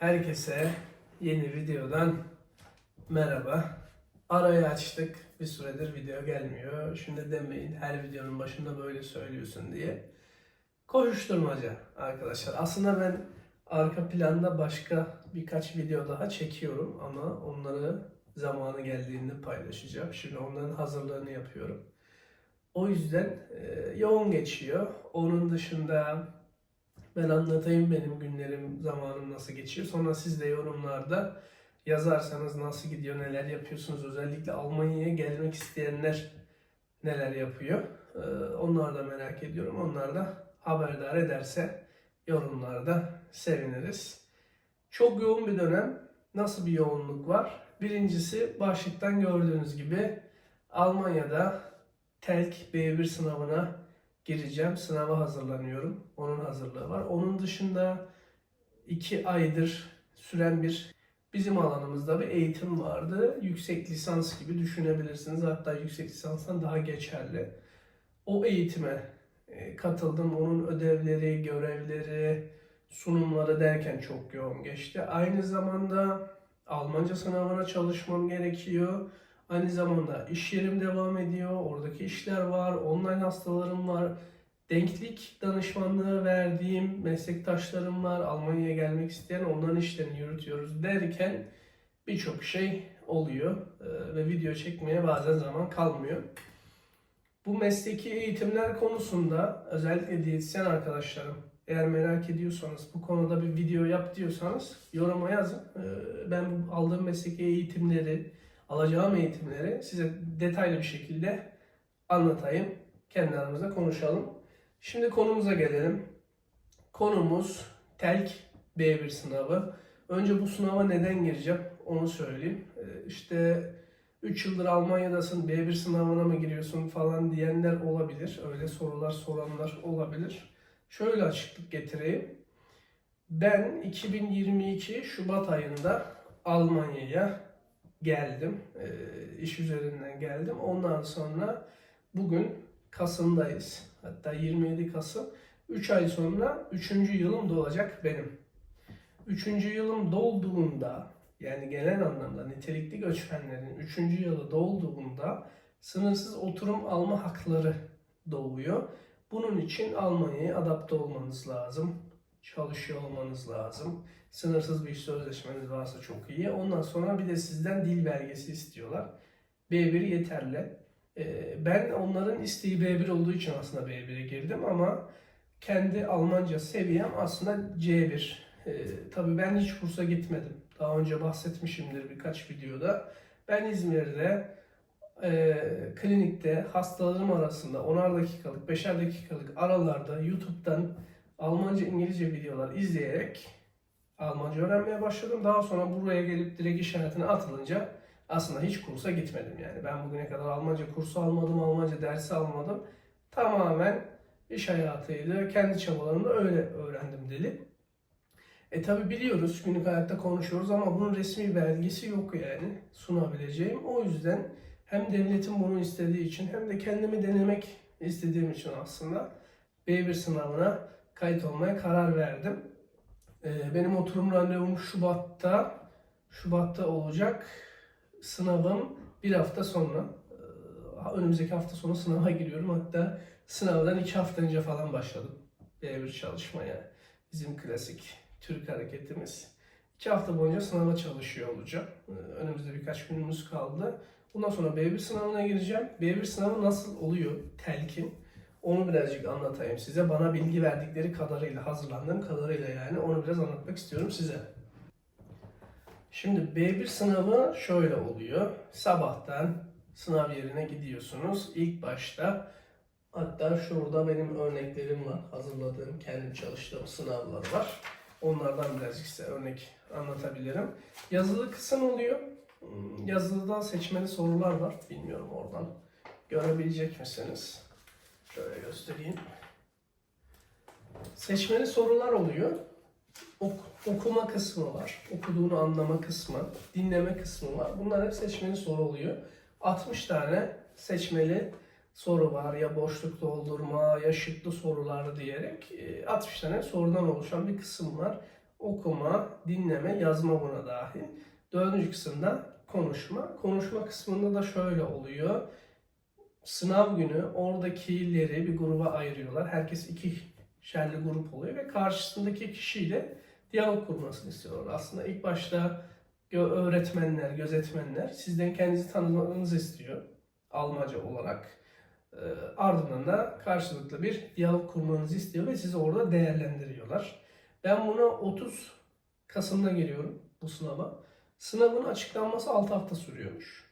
Herkese yeni videodan merhaba. Arayı açtık. Bir süredir video gelmiyor. Şimdi demeyin her videonun başında böyle söylüyorsun diye. Koşuşturmaca arkadaşlar. Aslında ben arka planda başka birkaç video daha çekiyorum ama onları zamanı geldiğinde paylaşacağım. Şimdi onların hazırlığını yapıyorum. O yüzden e, yoğun geçiyor. Onun dışında ben anlatayım benim günlerim, zamanım nasıl geçiyor. Sonra siz de yorumlarda yazarsanız nasıl gidiyor, neler yapıyorsunuz. Özellikle Almanya'ya gelmek isteyenler neler yapıyor. Ee, Onları da merak ediyorum. Onlar da haberdar ederse yorumlarda seviniriz. Çok yoğun bir dönem. Nasıl bir yoğunluk var? Birincisi başlıktan gördüğünüz gibi Almanya'da TELK B1 sınavına gireceğim. Sınava hazırlanıyorum. Onun hazırlığı var. Onun dışında iki aydır süren bir bizim alanımızda bir eğitim vardı. Yüksek lisans gibi düşünebilirsiniz. Hatta yüksek lisanstan daha geçerli. O eğitime e, katıldım. Onun ödevleri, görevleri, sunumları derken çok yoğun geçti. Aynı zamanda Almanca sınavına çalışmam gerekiyor. Aynı zamanda iş yerim devam ediyor. Oradaki işler var. Online hastalarım var. Denklik danışmanlığı verdiğim meslektaşlarım var. Almanya'ya gelmek isteyen onların işlerini yürütüyoruz derken birçok şey oluyor. Ve video çekmeye bazen zaman kalmıyor. Bu mesleki eğitimler konusunda özellikle diyetisyen arkadaşlarım eğer merak ediyorsanız bu konuda bir video yap diyorsanız yoruma yazın. Ben aldığım mesleki eğitimleri, alacağım eğitimleri size detaylı bir şekilde anlatayım. Kendi aramızda konuşalım. Şimdi konumuza gelelim. Konumuz TELK B1 sınavı. Önce bu sınava neden gireceğim onu söyleyeyim. Ee, İşte 3 yıldır Almanya'dasın B1 sınavına mı giriyorsun falan diyenler olabilir. Öyle sorular soranlar olabilir. Şöyle açıklık getireyim. Ben 2022 Şubat ayında Almanya'ya geldim. Ee, iş üzerinden geldim. Ondan sonra bugün Kasım'dayız. Hatta 27 Kasım. 3 ay sonra 3. yılım dolacak benim. 3. yılım dolduğunda yani genel anlamda nitelikli göçmenlerin 3. yılı dolduğunda sınırsız oturum alma hakları doğuyor. Bunun için Almanya'ya adapte olmanız lazım. Çalışıyor olmanız lazım. Sınırsız bir sözleşmeniz varsa çok iyi. Ondan sonra bir de sizden dil belgesi istiyorlar. B1 yeterli. Ee, Ben onların isteği B1 olduğu için aslında B1'e girdim ama kendi Almanca seviyem aslında C1. Ee, tabii ben hiç kursa gitmedim. Daha önce bahsetmişimdir birkaç videoda. Ben İzmir'de e, klinikte hastalarım arasında 10'ar dakikalık, 5'er dakikalık aralarda YouTube'dan Almanca, İngilizce videolar izleyerek Almanca öğrenmeye başladım. Daha sonra buraya gelip direkt iş hayatına atılınca aslında hiç kursa gitmedim yani. Ben bugüne kadar Almanca kursu almadım, Almanca dersi almadım. Tamamen iş hayatıydı. Kendi çabalarımla öyle öğrendim dili. E tabi biliyoruz günlük hayatta konuşuyoruz ama bunun resmi belgesi yok yani sunabileceğim. O yüzden hem devletin bunu istediği için hem de kendimi denemek istediğim için aslında B1 sınavına kayıt olmaya karar verdim. E, benim oturum randevum Şubat'ta Şubat'ta olacak. Sınavım bir hafta sonra. Ee, Önümüzdeki hafta sonu sınava giriyorum. Hatta sınavdan iki hafta önce falan başladım. B1 çalışmaya. Bizim klasik Türk hareketimiz. İki hafta boyunca sınava çalışıyor olacağım. Ee, Önümüzde birkaç günümüz kaldı. Bundan sonra B1 sınavına gireceğim. B1 sınavı nasıl oluyor? Telkin. Onu birazcık anlatayım size. Bana bilgi verdikleri kadarıyla, hazırlandığım kadarıyla yani onu biraz anlatmak istiyorum size. Şimdi B1 sınavı şöyle oluyor. Sabahtan sınav yerine gidiyorsunuz. İlk başta hatta şurada benim örneklerim var. Hazırladığım, kendim çalıştığım sınavlar var. Onlardan birazcık size örnek anlatabilirim. Yazılı kısım oluyor. Hmm, Yazılıdan seçmeli sorular var. Bilmiyorum oradan görebilecek misiniz? Şöyle göstereyim. Seçmeli sorular oluyor. Ok- okuma kısmı var. Okuduğunu anlama kısmı, dinleme kısmı var. Bunlar hep seçmeli soru oluyor. 60 tane seçmeli soru var. Ya boşluk doldurma, ya şıklı sorular diyerek e, 60 tane sorudan oluşan bir kısım var. okuma, dinleme, yazma buna dahil. Dördüncü kısımda konuşma. Konuşma kısmında da şöyle oluyor. Sınav günü oradakileri bir gruba ayırıyorlar. Herkes iki şerli grup oluyor ve karşısındaki kişiyle diyalog kurmasını istiyorlar. Aslında ilk başta öğretmenler, gözetmenler sizden kendinizi tanımanızı istiyor Almanca olarak. Ee, ardından da karşılıklı bir diyalog kurmanızı istiyor ve sizi orada değerlendiriyorlar. Ben buna 30 Kasım'da geliyorum bu sınava. Sınavın açıklanması 6 hafta sürüyormuş.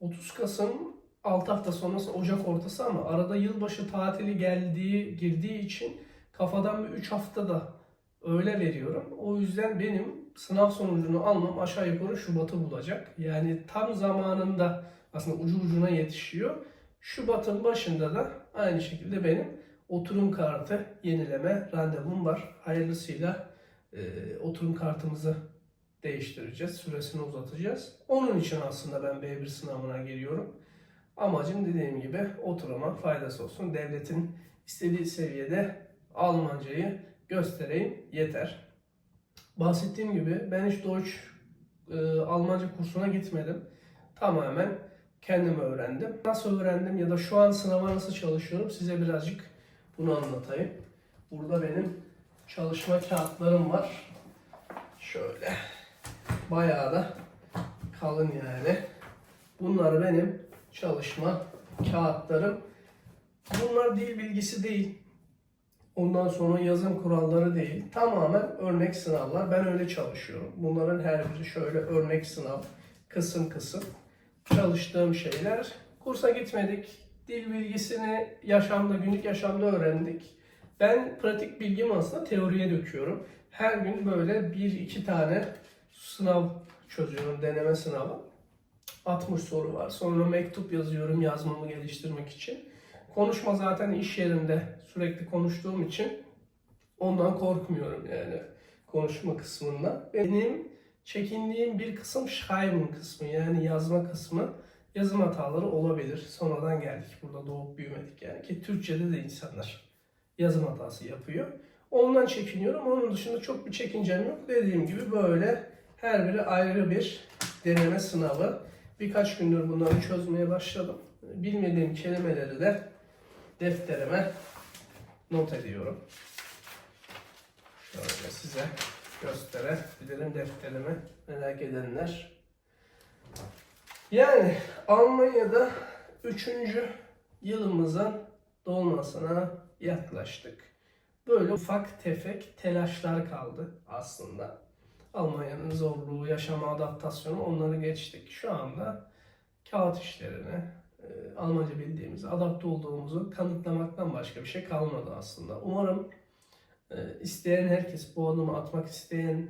30 Kasım 6 hafta sonrası Ocak ortası ama arada yılbaşı tatili geldiği girdiği için kafadan bir 3 hafta da öyle veriyorum. O yüzden benim sınav sonucunu almam aşağı yukarı Şubat'ı bulacak. Yani tam zamanında aslında ucu ucuna yetişiyor. Şubat'ın başında da aynı şekilde benim oturum kartı yenileme randevum var. Hayırlısıyla e, oturum kartımızı değiştireceğiz. Süresini uzatacağız. Onun için aslında ben B1 sınavına geliyorum. Amacım dediğim gibi oturuma faydası olsun. Devletin istediği seviyede Almancayı göstereyim yeter. Bahsettiğim gibi ben hiç Deutsch e, Almanca kursuna gitmedim. Tamamen kendim öğrendim. Nasıl öğrendim ya da şu an sınava nasıl çalışıyorum size birazcık bunu anlatayım. Burada benim çalışma kağıtlarım var. Şöyle. Bayağı da kalın yani. Bunlar benim çalışma kağıtlarım. Bunlar dil bilgisi değil. Ondan sonra yazım kuralları değil. Tamamen örnek sınavlar. Ben öyle çalışıyorum. Bunların her biri şöyle örnek sınav. Kısım kısım. Çalıştığım şeyler. Kursa gitmedik. Dil bilgisini yaşamda, günlük yaşamda öğrendik. Ben pratik bilgimi aslında teoriye döküyorum. Her gün böyle bir iki tane sınav çözüyorum, deneme sınavı. 60 soru var. Sonra mektup yazıyorum yazmamı geliştirmek için. Konuşma zaten iş yerinde sürekli konuştuğum için ondan korkmuyorum yani konuşma kısmında. Benim çekindiğim bir kısım Schreiben kısmı yani yazma kısmı. Yazım hataları olabilir. Sonradan geldik burada doğup büyümedik yani ki Türkçe'de de insanlar yazım hatası yapıyor. Ondan çekiniyorum. Onun dışında çok bir çekincem yok. Dediğim gibi böyle her biri ayrı bir deneme sınavı. Birkaç gündür bunları çözmeye başladım. Bilmediğim kelimeleri de defterime not ediyorum. Şöyle size gösterebilirim defterimi merak edenler. Yani Almanya'da 3. yılımızın dolmasına yaklaştık. Böyle ufak tefek telaşlar kaldı aslında. Almanya'nın zorluğu, yaşama adaptasyonu onları geçtik. Şu anda kağıt işlerine, e, Almanca bildiğimizi, adapte olduğumuzu kanıtlamaktan başka bir şey kalmadı aslında. Umarım e, isteyen herkes, bu adımı atmak isteyen,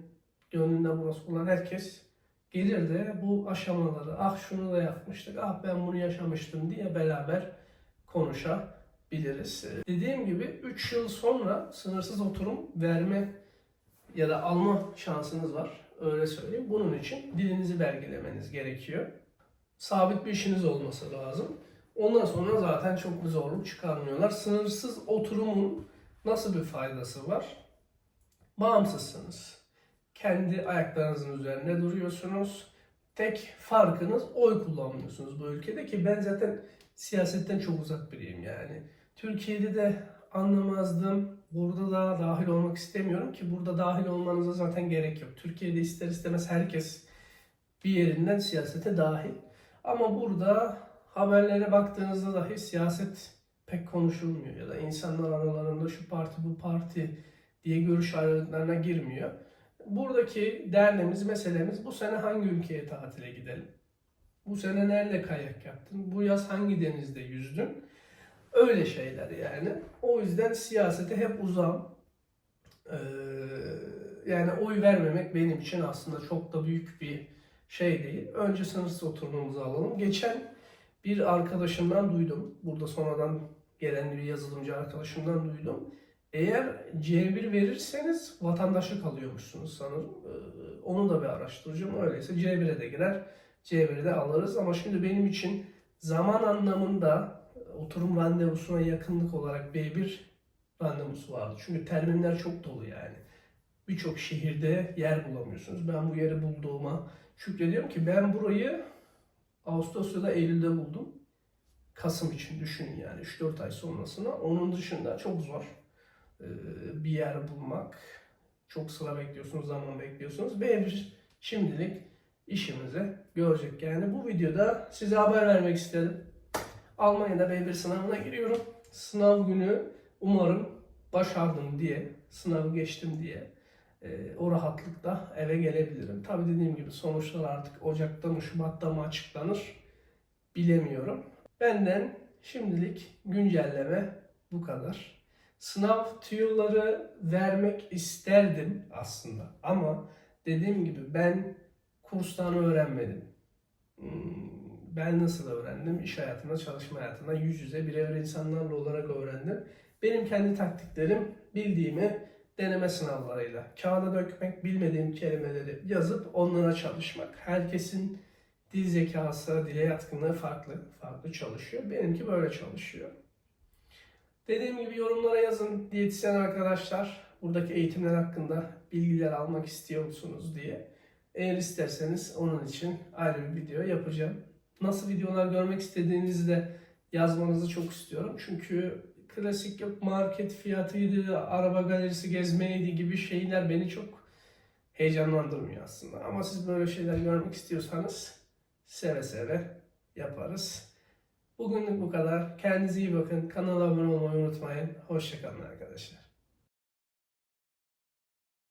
gönlünde burası olan herkes gelir de bu aşamaları, ah şunu da yapmıştık, ah ben bunu yaşamıştım diye beraber konuşabiliriz. E, Dediğim gibi 3 yıl sonra sınırsız oturum verme ya da alma şansınız var. Öyle söyleyeyim. Bunun için dilinizi belgelemeniz gerekiyor. Sabit bir işiniz olması lazım. Ondan sonra zaten çok bir zorluk çıkarmıyorlar. Sınırsız oturumun nasıl bir faydası var? Bağımsızsınız. Kendi ayaklarınızın üzerinde duruyorsunuz. Tek farkınız oy kullanmıyorsunuz bu ülkede ki ben zaten siyasetten çok uzak biriyim yani. Türkiye'de de anlamazdım. Burada da dahil olmak istemiyorum ki burada dahil olmanıza zaten gerek yok. Türkiye'de ister istemez herkes bir yerinden siyasete dahil. Ama burada haberlere baktığınızda dahi siyaset pek konuşulmuyor ya da insanlar aralarında şu parti bu parti diye görüş ayrılıklarına girmiyor. Buradaki derdimiz, meselemiz bu sene hangi ülkeye tatile gidelim? Bu sene nerede kayak yaptın? Bu yaz hangi denizde yüzdün? Öyle şeyler yani. O yüzden siyasete hep uzağım. Ee, yani oy vermemek benim için aslında çok da büyük bir şey değil. Önce sınırsız oturumumuzu alalım. Geçen bir arkadaşımdan duydum. Burada sonradan gelen bir yazılımcı arkadaşımdan duydum. Eğer C1 verirseniz vatandaşlık alıyormuşsunuz sanırım. Ee, onu da bir araştıracağım. Öyleyse C1'e de girer. C1'i de alırız. Ama şimdi benim için zaman anlamında oturum randevusuna yakınlık olarak B1 randevusu vardı. Çünkü terminler çok dolu yani. birçok şehirde yer bulamıyorsunuz. Ben bu yeri bulduğuma şükrediyorum ki ben burayı Ağustos ya da Eylül'de buldum. Kasım için düşünün yani 3-4 ay sonrasına. Onun dışında çok zor bir yer bulmak. Çok sıra bekliyorsunuz, zaman bekliyorsunuz. B1 şimdilik işimizi görecek. Yani bu videoda size haber vermek istedim. Almanya'da B1 sınavına giriyorum. Sınav günü umarım başardım diye, sınavı geçtim diye e, o rahatlıkla eve gelebilirim. Tabi dediğim gibi sonuçlar artık Ocak'ta mı Şubat'ta mı açıklanır bilemiyorum. Benden şimdilik güncelleme bu kadar. Sınav tüyoları vermek isterdim aslında ama dediğim gibi ben kurstan öğrenmedim. Hmm, Ben nasıl öğrendim? İş hayatında, çalışma hayatında yüz yüze birebir insanlarla olarak öğrendim. Benim kendi taktiklerim bildiğimi deneme sınavlarıyla kağıda dökmek, bilmediğim kelimeleri yazıp onlara çalışmak. Herkesin dil zekası, dile yatkınlığı farklı, farklı çalışıyor. Benimki böyle çalışıyor. Dediğim gibi yorumlara yazın diyetisyen arkadaşlar. Buradaki eğitimler hakkında bilgiler almak istiyor musunuz diye. Eğer isterseniz onun için ayrı bir video yapacağım. Nasıl videolar görmek istediğinizi de yazmanızı çok istiyorum. Çünkü klasik yok market fiyatıydı, araba galerisi gezmeydi gibi şeyler beni çok heyecanlandırmıyor aslında. Ama siz böyle şeyler görmek istiyorsanız seve seve yaparız. Bugünlük bu kadar. Kendinize iyi bakın. Kanala abone olmayı unutmayın. Hoşçakalın arkadaşlar.